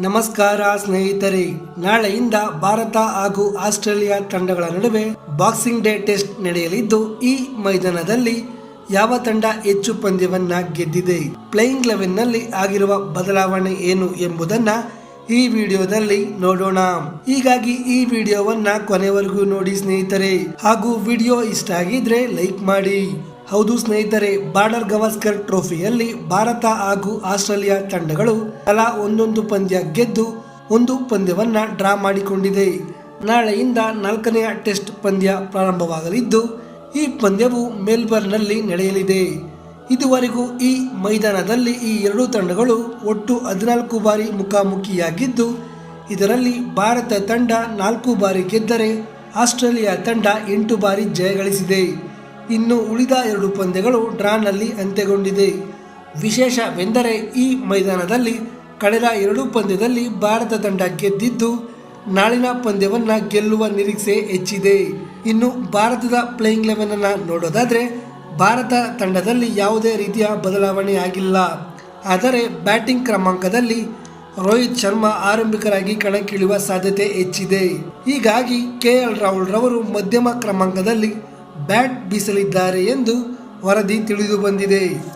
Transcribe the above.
ನಮಸ್ಕಾರ ಸ್ನೇಹಿತರೆ. ನಾಳೆಯಿಂದ ಭಾರತ ಹಾಗೂ ಆಸ್ಟ್ರೇಲಿಯಾ ತಂಡಗಳ ನಡುವೆ ಬಾಕ್ಸಿಂಗ್ ಡೇ ಟೆಸ್ಟ್ ನಡೆಯಲಿದ್ದು, ಈ ಮೈದಾನದಲ್ಲಿ ಯಾವ ತಂಡ ಹೆಚ್ಚು ಪಂದ್ಯವನ್ನ ಗೆದ್ದಿದೆ, ಪ್ಲೇಯಿಂಗ್ ಲೆವೆನ್ನಲ್ಲಿ ಆಗಿರುವ ಬದಲಾವಣೆ ಏನು ಎಂಬುದನ್ನ ಈ ವಿಡಿಯೋದಲ್ಲಿ ನೋಡೋಣ. ಹೀಗಾಗಿ ಈ ವಿಡಿಯೋವನ್ನ ಕೊನೆವರೆಗೂ ನೋಡಿ ಸ್ನೇಹಿತರೆ. ಹಾಗೂ ವಿಡಿಯೋ ಇಷ್ಟ ಆಗಿದ್ರೆ ಲೈಕ್ ಮಾಡಿ. ಹೌದು ಸ್ನೇಹಿತರೆ, ಬಾರ್ಡರ್ ಗವಾಸ್ಕರ್ ಟ್ರೋಫಿಯಲ್ಲಿ ಭಾರತ ಹಾಗೂ ಆಸ್ಟ್ರೇಲಿಯಾ ತಂಡಗಳು ತಲಾ ಒಂದೊಂದು ಪಂದ್ಯ ಗೆದ್ದು ಒಂದು ಪಂದ್ಯವನ್ನ ಡ್ರಾ ಮಾಡಿಕೊಂಡಿದೆ. ನಾಳೆಯಿಂದ ನಾಲ್ಕನೆಯ ಟೆಸ್ಟ್ ಪಂದ್ಯ ಪ್ರಾರಂಭವಾಗಲಿದ್ದು, ಈ ಪಂದ್ಯವು ಮೆಲ್ಬರ್ನ್ನಲ್ಲಿ ನಡೆಯಲಿದೆ. ಇದುವರೆಗೂ ಈ ಮೈದಾನದಲ್ಲಿ ಈ ಎರಡೂ ತಂಡಗಳು ಒಟ್ಟು ಹದಿನಾಲ್ಕು ಬಾರಿ ಮುಖಾಮುಖಿಯಾಗಿದ್ದು, ಇದರಲ್ಲಿ ಭಾರತ ತಂಡ ನಾಲ್ಕು ಬಾರಿ ಗೆದ್ದರೆ ಆಸ್ಟ್ರೇಲಿಯಾ ತಂಡ ಎಂಟು ಬಾರಿ ಜಯಗಳಿಸಿದೆ ಇನ್ನು ಉಳಿದ ಎರಡು ಪಂದ್ಯಗಳು ಡ್ರಾನಲ್ಲಿ ಅಂತ್ಯಗೊಂಡಿದೆ. ವಿಶೇಷವೆಂದರೆ ಈ ಮೈದಾನದಲ್ಲಿ ಕಳೆದ ಎರಡು ಪಂದ್ಯದಲ್ಲಿ ಭಾರತ ತಂಡ ಗೆದ್ದಿದ್ದು, ನಾಳಿನ ಪಂದ್ಯವನ್ನು ಗೆಲ್ಲುವ ನಿರೀಕ್ಷೆ ಹೆಚ್ಚಿದೆ. ಇನ್ನು ಭಾರತದ ಪ್ಲೇಯಿಂಗ್ ಲೆವೆನ್ ಅನ್ನು ನೋಡೋದಾದರೆ, ಭಾರತ ತಂಡದಲ್ಲಿ ಯಾವುದೇ ರೀತಿಯ ಬದಲಾವಣೆ ಆಗಿಲ್ಲ. ಆದರೆ ಬ್ಯಾಟಿಂಗ್ ಕ್ರಮಾಂಕದಲ್ಲಿ ರೋಹಿತ್ ಶರ್ಮಾ ಆರಂಭಿಕರಾಗಿ ಕಣಕ್ಕಿಳಿಯುವ ಸಾಧ್ಯತೆ ಹೆಚ್ಚಿದೆ. ಹೀಗಾಗಿ ಕೆ ಎಲ್ ರಾಹುಲ್ ರವರು ಮಧ್ಯಮ ಕ್ರಮಾಂಕದಲ್ಲಿ ಬ್ಯಾಟ್ ಬೀಸಲಿದ್ದಾರೆ ಎಂದು ವರದಿ ತಿಳಿದು ಬಂದಿದೆ.